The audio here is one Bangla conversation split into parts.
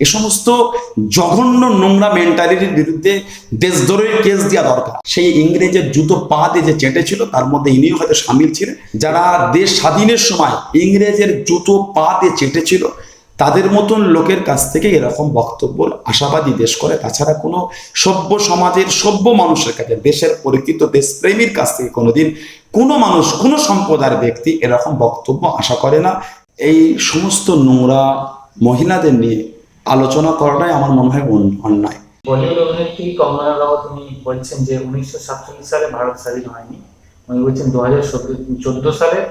এ সমস্ত জঘন্য নোংরা মেন্টালিটির বিরুদ্ধে দেশদ্রোহের কেস দেওয়া দরকার। সেই ইংরেজের জুতো পা দিয়ে যে চেটেছিল, তার মধ্যে ইনিও হয়তো সামিল ছিলেন। যারা দেশ স্বাধীনের সময় ইংরেজের জুতো পা দিয়ে চেটেছিল, তাদের মতন লোকের কাছ থেকে এরকম বক্তব্য আশাবাদী দেশ করে। তাছাড়া কোনো সভ্য সমাজের সভ্য মানুষের কাছে, দেশের পরিচিত দেশপ্রেমীর কাছ থেকে কোনোদিন কোনো মানুষ, কোনো সম্প্রদায়ের ব্যক্তি এরকম বক্তব্য আশা করে না। এই সমস্ত নোংরা মহিলাদের নিয়ে আলোচনা করাটাই আমার মনে হয় অন- অন্যায়। বলিউড অভিনেত্রী কঙ্গনা রাওয়াত উনি বলছেন যে উনিশশো সাতচল্লিশ সালে ভারত স্বাধীন হয়নি। উনি বলছেন দু হাজার চোদ্দ সালে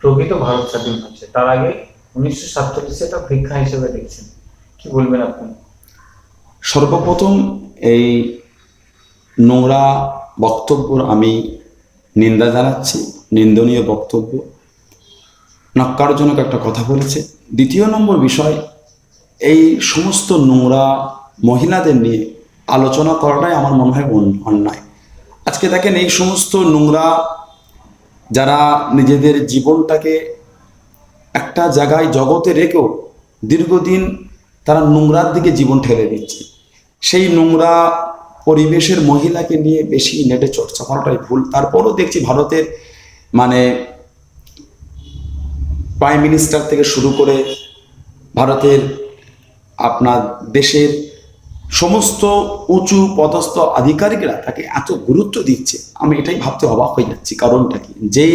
প্রকৃত ভারত স্বাধীন হয়েছে তার আগে উনিশশো সাতচল্লিশে এটা ভিক্ষা হিসেবে দেখছেন। কি বলবেন আপনি? সর্বপ্রথম এই নোংরা বক্তব্যর আমি নিন্দা জানাচ্ছি নিন্দনীয় বক্তব্য। নক্কারজনক একটা কথা বলেছে। দ্বিতীয় নম্বর বিষয় এই সমস্ত নোংরা মহিলাদের নিয়ে আলোচনা করাটাই আমার মনে হয় অন্যায়। আজকে দেখেন এই সমস্ত নোংরা যারা নিজেদের জীবনটাকে একটা জায়গায় জগতে রেখেও দীর্ঘদিন তারা নোংরার দিকে জীবন ঠেলে দিচ্ছে। সেই নোংরা পরিবেশের মহিলাকে নিয়ে বেশি নেটে চর্চা করাটাই ভুল। তারপরও দেখছি ভারতের মানে প্রাইম মিনিস্টার থেকে শুরু করে ভারতের আপনার দেশের সমস্ত উঁচু পদস্থ আধিকারিকরা তাকে এত গুরুত্ব দিচ্ছে, আমি এটাই ভাবতে অবাক হয়ে যাচ্ছি। কারণটা কি? যে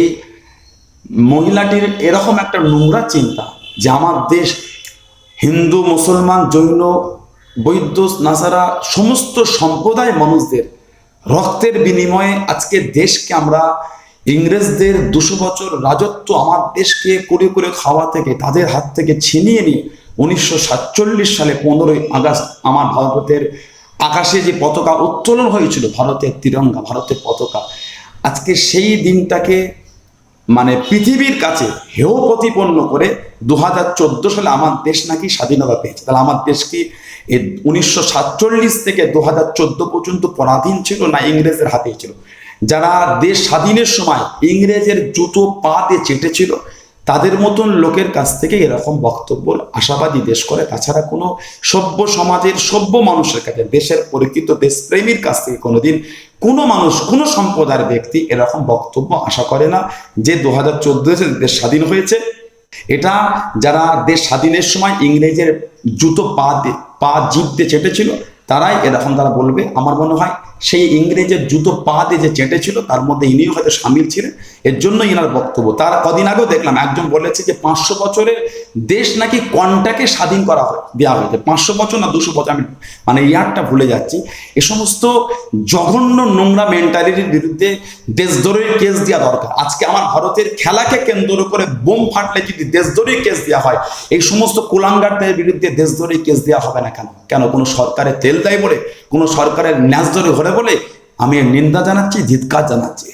মহিলাটির এরকম একটা নোংরা চিন্তা যে আমার দেশ হিন্দু, মুসলমান, জৈন, বৈদ্য, নাসারা, সমস্ত সম্প্রদায় মানুষদের রক্তের বিনিময়ে আজকে দেশকে আমরা ইংরেজদের দুশো বছর রাজত্ব আমার দেশকে করে করে খাওয়া থেকে, তাদের হাত থেকে ছিনিয়ে নিয়ে উনিশশো সাতচল্লিশ সালে পনেরোই আগস্ট আমার ভারতের আকাশে যে পতাকা উত্তোলন হয়েছিল, ভারতের তিরঙ্গা, ভারতের পতাকা, আজকে সেই দিনটাকে মানে পৃথিবীর কাছে হেয় প্রতিপন্ন করে দু হাজার চোদ্দ সালে আমার দেশ নাকি স্বাধীনতা পেয়েছে। তাহলে আমার দেশ কি উনিশশো থেকে দু হাজার চোদ্দ পর্যন্ত পরাধীন ছিল না ইংরেজের হাতেই ছিল? যারা দেশ স্বাধীনের সময় ইংরেজের জুতো পা দিয়ে চেটেছিল তাদের মতন লোকের কাছ থেকে এরকম বক্তব্য আশাবাদী দেশ করে। তাছাড়া কোনো সভ্য সমাজের, সভ্য মানুষের কাছে, দেশের পরিচিত দেশপ্রেমীর কাছ থেকে কোনোদিন কোনো মানুষ, কোনো সম্প্রদায়ের ব্যক্তি এরকম বক্তব্য আশা করে না যে দু হাজার চোদ্দোতে দেশ স্বাধীন হয়েছে। এটা যারা দেশ স্বাধীনের সময় ইংরেজের জুতো পা পা জিভ দিয়ে চেটেছিল তারাই এরকম তারা বলবে। আমার মনে হয় সেই ইংরেজের জুতো পা দিয়ে যে চেটেছিল, তার মধ্যে ইনিও হয়তো সামিল ছিলেন। এর জন্য ইনার বক্তব্য। তার কদিন আগেও দেখলাম, একজন বলেছে যে পাঁচশো বছরের দেশ নাকি কনটাকে স্বাধীন করা হয় দেওয়া হয়েছে পাঁচশো বছর না দুশো বছর, আমি মানে ইয়ারটা ভুলে যাচ্ছি। এ সমস্ত জঘন্য নোংরা মেন্টালিটির বিরুদ্ধে দেশদ্রোহের কেস দেওয়া দরকার। আজকে আমার ভারতের খেলাকে কেন্দ্র করে বোম ফাটলে যদি দেশদ্রোহী কেস দেওয়া হয়, এই সমস্ত কুলাঙ্গারদের বিরুদ্ধে দেশদ্রোহী কেস দেওয়া হবে না কেন? কেন কোনো সরকারের তেল দেয় বলে? কোনো সরকারের ন্যাস ধরে ঘরে বলে আমি নিন্দা জানাচ্ছি ধিৎকার জানাচ্ছি।